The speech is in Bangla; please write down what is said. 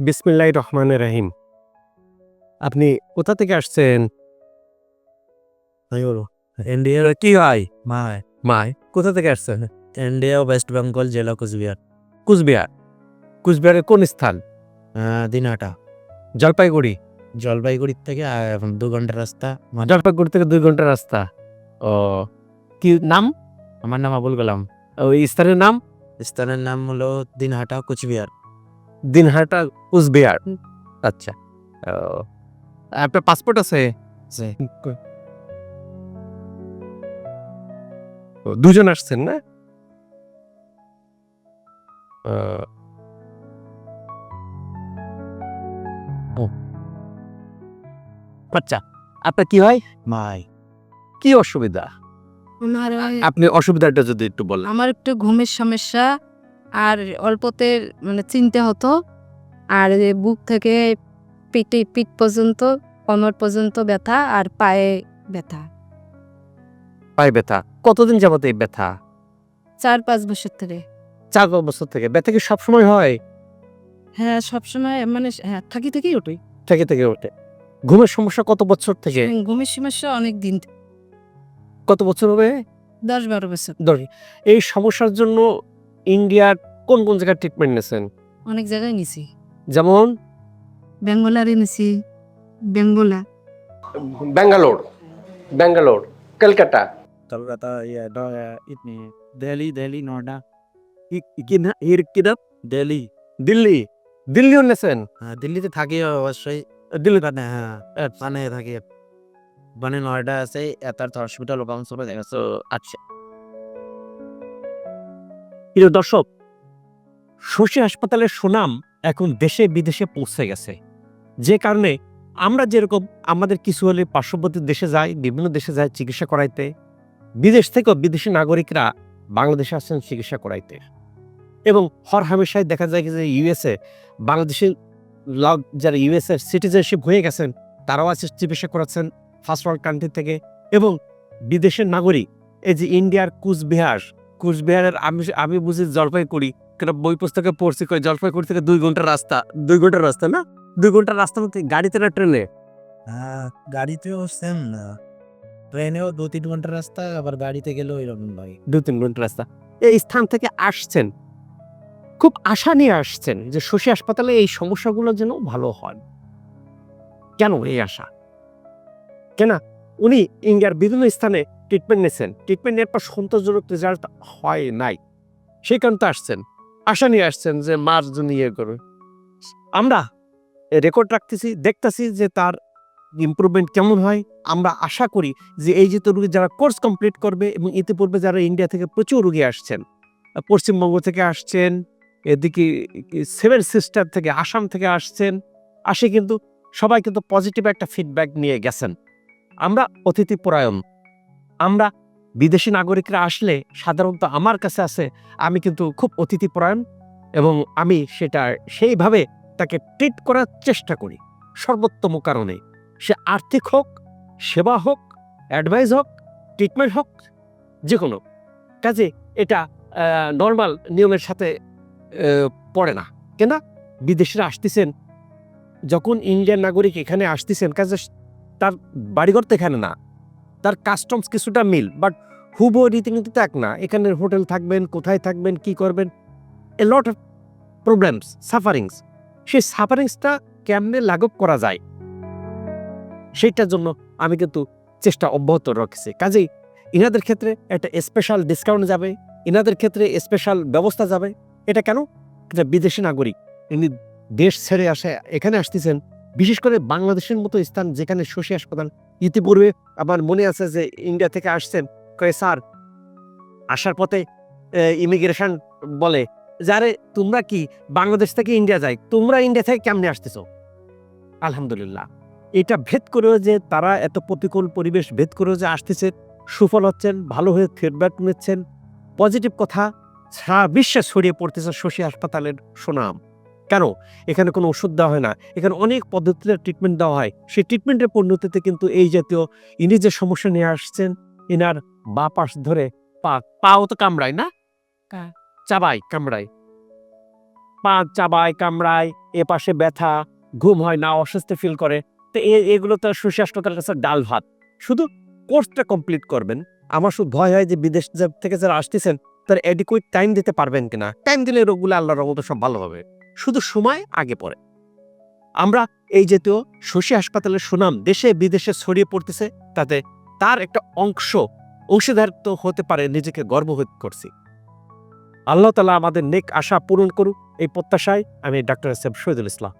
বিসমিল্লাহ রহমান রাহিম। আপনি কোথা থেকে আসছেন? ইন্ডিয়ার কি হয়? মায়। মায়? কোথা থেকে আসছেন? ইন্ডিয়া ওয়েস্ট বেঙ্গল জেলা কুচবিহার। কুচবিহার? কুচবিহারের কোন স্থান? আহ, দিনহাটা জলপাইগুড়ি। জলপাইগুড়ি থেকে দু ঘণ্টার রাস্তা। জলপাইগুড়ি থেকে দুই ঘণ্টার রাস্তা। ও কি নাম? আমার নাম আবুল কালাম ওই স্থানের নাম? স্থানের নাম হলো দিনহাটা কুচবিহার। দিনহাটা কুচবিহার। আচ্ছা। ও, আপনার পাসপোর্ট আছে? দুজন আসছেন না? ও। আচ্ছা আপনার কি হয়? মাই। কি অসুবিধা? আপনি অসুবিধাটা যদি একটু বলেন। আমার একটু ঘুমের সমস্যা। আর অল্পতে মানে চিনতে হতো। আর বুক থেকে পিঠে পিঠ পর্যন্ত কোমর পর্যন্ত ব্যথা আর পায়ে ব্যথা। পায়ে ব্যথা। কতদিন যাবত এই ব্যথা? চার পাঁচ বছর ধরে। চার পাঁচ বছর থেকে। ব্যথা কি সবসময় হয়? হ্যাঁ সবসময় মানে হ্যাঁ থাকি থেকেই ওঠে। থেকে থেকে ওঠে। ঘুমের সমস্যা কত বছর থেকে? ঘুমের সমস্যা অনেক দিন। কত বছর হবে? দশ বারো বছর। ধরি এই সমস্যার জন্য ইন্ডিয়ার কোন কোন জায়গায় ট্রিটমেন্ট নিয়েছেন? অনেক জায়গায় নিছি। যেমন? বেঙ্গলারে নিছি বেঙ্গলা। ব্যাঙ্গালোর ব্যাঙ্গালোর কলকাতা। কলকাতা ইয়ে ইতনি দিল্লি দিল্লি নয়ডা। হির কিনা দিল্লি। দিল্লি? দিল্লিও নিয়েছেন? হ্যাঁ দিল্লিতে থাকি অবশ্যই। দিল্লি মানে হ্যাঁ মানে থাকি। মানে নয়ডা আছে এতার্থ হসপিটাল ওখান সবাই দেখা তো আচ্ছা প্রিয় দর্শক, শশী হাসপাতালের সুনাম এখন দেশে বিদেশে পৌঁছে গেছে। যে কারণে আমরা যেরকম আমাদের কিছু হলে পার্শ্ববর্তী দেশে যাই, বিভিন্ন দেশে যায় চিকিৎসা করাইতে, বিদেশ থেকেও বিদেশি নাগরিকরা বাংলাদেশে আসছেন চিকিৎসা করাইতে। এবং হর হামেশায় দেখা যায় যে ইউএসএ বাংলাদেশের লগ যারা ইউএসএ সিটিজেনশিপ হয়ে গেছেন, তারাও আছে চিকিৎসা করাচ্ছেন ফার্স্ট ওয়ার্ল্ড কান্ট্রি থেকে। এবং বিদেশের নাগরিক, এই যে ইন্ডিয়ার কুচবিহার কুচবিহারের আমি আমি বুঝি জলপাইগুড়ি। কেন বই পুস্তকে পড়ছি কই? জলপাইগুড়ি থেকে দুই ঘণ্টার রাস্তা। দুই ঘণ্টার রাস্তা না? দুই ঘণ্টার রাস্তা মধ্যে গাড়িতে না ট্রেনে? হ্যাঁ গাড়িতেও সেম না। ট্রেনেও দু তিন ঘণ্টার রাস্তা আবার গাড়িতে গেলেও এরকম নয়। দু তিন ঘণ্টার রাস্তা। এই স্থান থেকে আসছেন। খুব আশা নিয়ে আসছেন যে শশী হাসপাতালে এই সমস্যাগুলো যেন ভালো হয়। কেন এই আশা? কেন? উনি ইন্ডিয়ার বিভিন্ন স্থানে ট্রিটমেন্ট নিয়েছেন। ট্রিটমেন্ট নেওয়ার পর সন্তোষজনক রেজাল্ট হয় নাই। সেই কারণে তো আসছেন। আশা নিয়ে আসছেন যে মার জন্য ইয়ে করবে। আমরা রেকর্ড রাখতেছি, দেখতেছি যে তার ইমপ্রুভমেন্ট কেমন হয়। আমরা আশা করি যে এই যে তো রুগী যারা কোর্স কমপ্লিট করবে এবং ইতিপূর্বে যারা ইন্ডিয়া থেকে প্রচুর রুগী আসছেন, পশ্চিমবঙ্গ থেকে আসছেন, এদিকে সেভেন সিস্টার থেকে আসাম থেকে আসছেন, আসে কিন্তু সবাই কিন্তু পজিটিভ একটা ফিডব্যাক নিয়ে গেছেন। আমরা অতিথি পরায়ণ। আমরা বিদেশি নাগরিকরা আসলে সাধারণত আমার কাছে আছে, আমি কিন্তু খুব অতিথি পরায়ণ এবং আমি সেটা সেইভাবে তাকে ট্রিট করার চেষ্টা করি। সর্বোত্তম কারণে সে আর্থিক হোক, সেবা হোক অ্যাডভাইস হোক ট্রিটমেন্ট হোক যে কোনো কাজে এটা নর্মাল নিয়মের সাথে পড়ে না। কেনা? বিদেশিরা আসতেছেন, যখন ইন্ডিয়ান নাগরিক এখানে আসতেছেন, কাজে তার বাড়িঘর তো এখানে না। তার কাস্টমস কিছুটা মিল বাট হুবো রীতিনীতি তো এক না। এখানে হোটেল থাকবেন, কোথায় থাকবেন, কি করবেন a lot of problems sufferings সেই সাফারিংসটা কেমনে লাঘব করা যায়? সেইটার জন্য আমি কিন্তু চেষ্টা অব্যাহত রাখছি। কাজেই ইনাদের ক্ষেত্রে একটা স্পেশাল ডিসকাউন্ট যাবে, ইনাদের ক্ষেত্রে স্পেশাল ব্যবস্থা যাবে। এটা কেন? এটা বিদেশি নাগরিক। ইনি দেশ ছেড়ে আসে, এখানে আসতেছেন বিশেষ করে বাংলাদেশের মতো স্থান যেখানে শশী হাসপাতাল ইতিপূর্বে আমার মনে আছে যে ইন্ডিয়া থেকে আসছেন কয়ে স্যার আসার পথে ইমিগ্রেশন বলে, যারে তোমরা কি বাংলাদেশ থেকে ইন্ডিয়া যায়, তোমরা ইন্ডিয়া থেকে কেমনে আসতেছো? আলহামদুলিল্লাহ। এটা ভেদ করেও যে তারা এত প্রতিকূল পরিবেশ ভেদ করেও যে আসতেছে, সুফল হচ্ছেন, ভালো হয়ে ফিডব্যাক নিচ্ছেন। পজিটিভ কথা, সারা বিশ্বে ছড়িয়ে পড়তেছে শশী হাসপাতালের সুনাম। কেন? এখানে কোনো ওষুধ দেওয়া হয় না। এখানে অনেক পদ্ধতিতে ট্রিটমেন্ট দেওয়া হয়। সেই ট্রিটমেন্টের পরিণতিতে কিন্তু এই জাতীয় ইনি যে সমস্যা নিয়ে আসছেন এনার বা পাশ ধরে পা পাও তো কামড়ায় না? চাবাই কামড়ায়। পা চাবায় কামড়ায় এ পাশে ব্যথা ঘুম হয় না অস্বস্তি ফিল করে। তো এ- এগুলো তো হাসপাতালের কাছে ডাল ভাত। শুধু কোর্সটা কমপ্লিট করবেন। আমার শুধু ভয় হয় যে বিদেশ থেকে যারা আসতেছেন তার এডিকুইট টাইম দিতে পারবেন কিনা? টাইম দিলে রোগগুলো আল্লাহর রহমতে সব ভালো হবে। শুধু সময় আগে পড়ে। আমরা এই জাতীয় শশী হাসপাতালের সুনাম দেশে বিদেশে ছড়িয়ে পড়তেছে, তাতে তার একটা অংশ অংশীদারিত্ব হতে পারে, নিজেকে গর্ববোধ করছি। আল্লাহ তালা আমাদের নেক আশা পূরণ করুক, এই প্রত্যাশায় আমি ডাক্তার সাহেব শহীদুল ইসলাম।